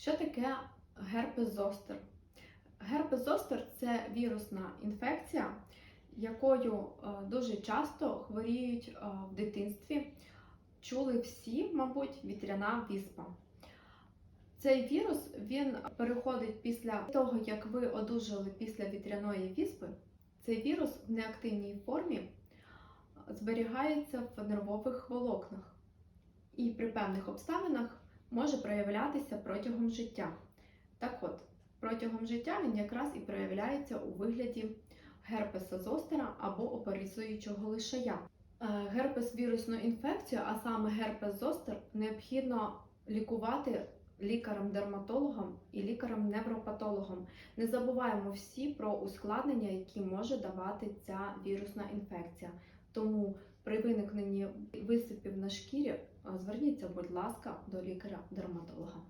Що таке герпес зостер? Герпес зостер це вірусна інфекція, якою е, дуже часто хворіють е, в дитинстві. Чули всі, мабуть, вітряна віспа. Цей вірус він переходить після того, як ви одужали після вітряної віспи. Цей вірус в неактивній формі зберігається в нервових волокнах і при певних обставинах може проявлятися протягом життя. Так от, протягом життя він якраз і проявляється у вигляді герпеса зостера або опорізуючого лишая. Е, Герпес вірусну інфекцію, а саме герпес зостер, необхідно лікувати лікарем-дерматологом і лікарем-невропатологом. Не забуваємо всі про ускладнення, які може давати ця вірусна інфекція. Тому при виникненні висипів на шкірі зверніться, будь ласка, до лікаря-дерматолога.